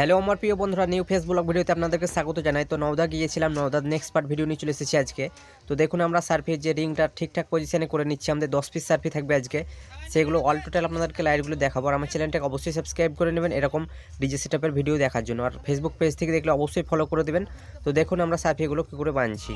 Hello আমার প্রিয় বন্ধুরা নিউ ফেস ব্লগ ভিডিওতে আপনাদেরকে স্বাগত জানাই। তো নওদা গিয়েছিলাম, নওদার নেক্সট পার্ট ভিডিও নিয়ে চলে এসেছি আজকে। তো দেখুন আমরা সার্ফির যে রিংটা ঠিকঠাক পজিশনে করে নিচ্ছি, আমাদের দশ পিস সার্ফি থাকবে আজকে। সেগুলো অল টোটাল আপনাদেরকে লাইটগুলো দেখাবো। আর আমার চ্যানেলটাকে অবশ্যই সাবস্ক্রাইব করে নেবেন এরকম ডিজে সেটআপের ভিডিও দেখার জন্য। আর ফেসবুক পেজ থেকে দেখলে অবশ্যই ফলো করে দেবেন। তো দেখুন আমরা সার্ফিগুলো কী করে বানছি।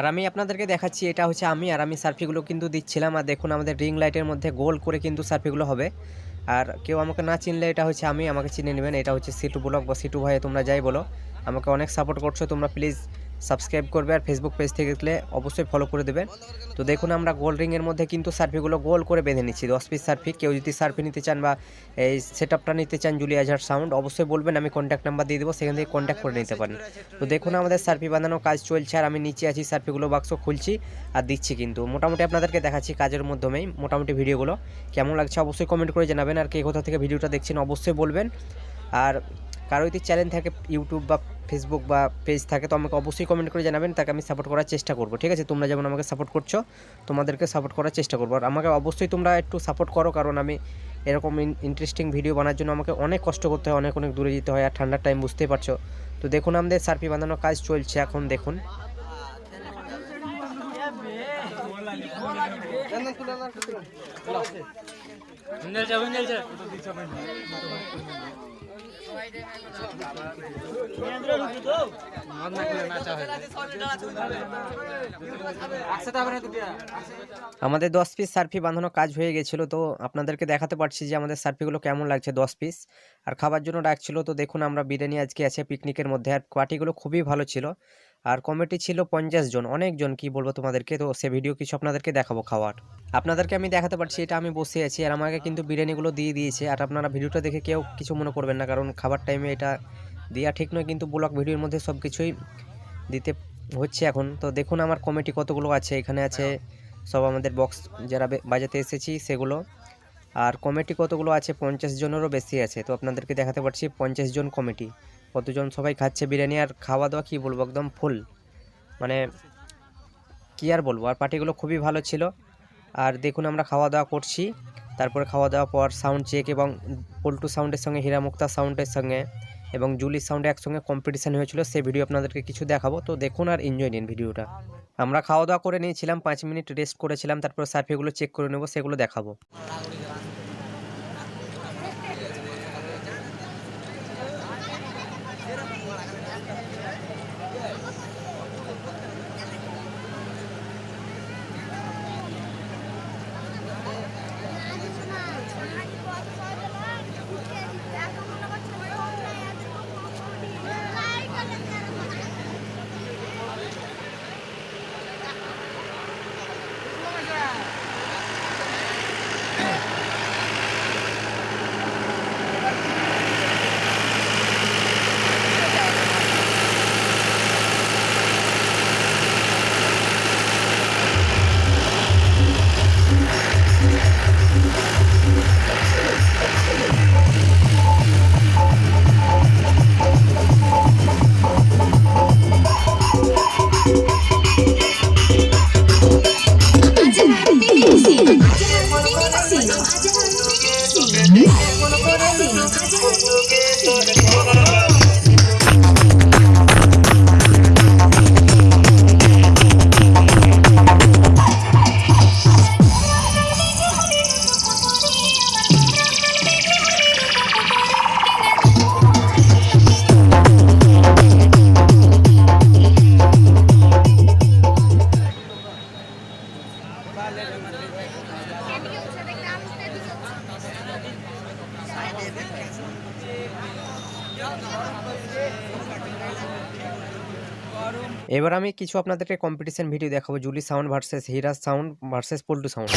আর আমি আপনাদেরকে দেখাচ্ছি, এটা হচ্ছে আমি আর আমি সার্ফিগুলো কিন্তু দিচ্ছিলাম। আর দেখুন, আমাদের রিং লাইটের মধ্যে গোল করে কিন্তু সার্ফিগুলো হবে। আর কেউ আমাকে না চিনলে এটা হচ্ছে আমি, আমাকে চিনে নেবেন। এটা হচ্ছে সিটু ব্লক বা সিটু ভাই তোমরা যাই বলো। আমাকে অনেক সাপোর্ট করছ, তোমরা প্লিজ সাবস্ক্রাইব করবে আর ফেসবুক পেজ থেকে দেখলে অবশ্যই ফলো করে দেবে। তো দেখুন আমরা গোল রিংয়ের মধ্যে কিন্তু সার্ফিগুলো গোল করে বেঁধে নিচ্ছি। দশ পিস সার্ফি কেউ যদি সার্ফি নিতে চান বা এই সেট নিতে চান জুলিয়াঝার সাউন্ড অবশ্যই বলবেন, আমি কন্ট্যাক্ট নাম্বার দিয়ে দেবো, সেখান থেকে কন্ট্যাক্ট করে নিতে পারেন। তো দেখুন আমাদের সার্ফি বাঁধানো কাজ চলছে, আর আমি নিচে আছি সার্ফিগুলো বাক্স খুলছি আর দিচ্ছি কিন্তু। মোটামুটি আপনাদেরকে দেখাচ্ছি কাজের মাধ্যমেই, মোটামুটি ভিডিওগুলো কেমন লাগছে অবশ্যই কমেন্ট করে জানাবেন, আর কে কোথা থেকে ভিডিওটা দেখছেন অবশ্যই বলবেন। আর কারও যদি চ্যানেল থাকে ইউটিউব বা ফেসবুক বা পেজ থাকে, তো আমাকে অবশ্যই কমেন্ট করে জানাবেন, তাকে আমি সাপোর্ট করার চেষ্টা করব, ঠিক আছে? তোমরা যেমন আমাকে সাপোর্ট করছ, তোমাদেরকে সাপোর্ট করার চেষ্টা করব। আর আমাকে অবশ্যই তোমরা একটু সাপোর্ট করো, কারণ আমি এরকম ইন্টারেস্টিং ভিডিও বানার জন্য আমাকে অনেক কষ্ট করতে হয়, অনেক অনেক দূরে যেতে হয়, আর ঠান্ডার টাইম বুঝতেই পারছ। তো দেখুন আমাদের সার্ফি বাঁধানোর কাজ চলছে, এখন দেখুন। আমাদের দশ পিস সার্ফি বাঁধানো কাজ হয়ে গেছিল, তো আপনাদেরকে দেখাতে পারছি যে আমাদের সার্ফিগুলো কেমন লাগছে দশ পিস আর খাবার জন্য ডাকছিল, তো দেখুন আমরা বিরিয়ানি আজকে আছে পিকনিকের মধ্যে। আর কোয়াটিগুলো খুবই ভালো ছিল। আর কমিটি ছিল পঞ্চাশ জন, অনেকজন, কি বলব তোমাদেরকে? তো সে ভিডিও কিছু আপনাদেরকে দেখাবো খাওয়ার। আপনাদেরকে আমি দেখাতে পারছি, এটা আমি বসে আছি, আর আমাকে কিন্তু বিরিয়ানিগুলো দিয়ে দিয়েছে, আর আপনারা ভিডিওটা দেখে কেউ কিছু মনে করবেন না, কারণ খাবার টাইমে এটা দেওয়া ঠিক নয়, কিন্তু ব্লগ ভিডিওর মধ্যে সব কিছুই দিতে হচ্ছে এখন। তো দেখুন আমার কমিটি কতগুলো আছে, এখানে আছে সব আমাদের বক্স যারা বাজাতে এসেছি সেগুলো। আর কমিটি কতগুলো আছে, পঞ্চাশ জনেরও বেশি আছে, তো আপনাদেরকে দেখাতে পারছি পঞ্চাশ জন কমিটি কতজন সবাই খাচ্ছে বিরিয়ানি আর খাওয়া দাওয়া কী বলব? একদম ফুল মানে কী আর বলব? আর পার্টিগুলো খুবই ভালো ছিল। আর দেখুন আমরা খাওয়া দাওয়া করছি। তারপরে খাওয়া দাওয়া পর সাউন্ড চেক এবং পল্টু সাউন্ডের সঙ্গে হীরা মুক্তা সাউন্ডের সঙ্গে এবং জুলি সাউন্ডে একসঙ্গে কম্পিটিশান হয়েছিল সেই ভিডিও আপনাদেরকে কিছু দেখাবো। তো দেখুন আর এনজয় নিন ভিডিওটা আমরা খাওয়া দাওয়া করে নিয়েছিলাম, পাঁচ মিনিট রেস্ট করেছিলাম, তারপর সার্ফিগুলো চেক করে নেব, সেগুলো দেখাবো। মনে করে এবার আমি কিছু আপনাদেরকে কম্পিটিশন ভিডিও দেখাবো। Juli sound versus Hiraj sound versus Poltu sound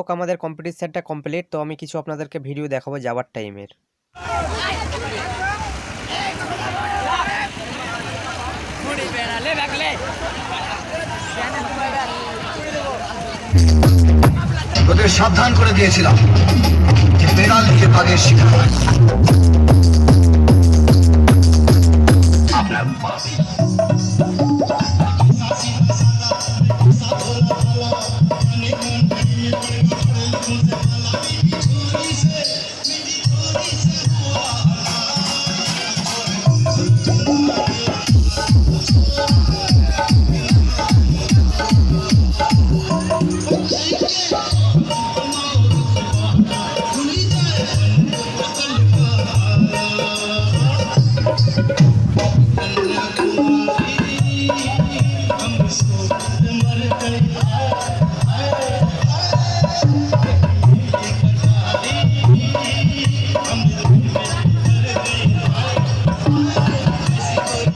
হোক আমাদের কম্পিটিশানটা কমপ্লিট তো আমি কিছু আপনাদেরকে ভিডিও দেখাবো যাওয়ার টাইমের সাবধান করে দিয়েছিলাম যে বেড়াল নিজে ভাগের শিকার। আপনার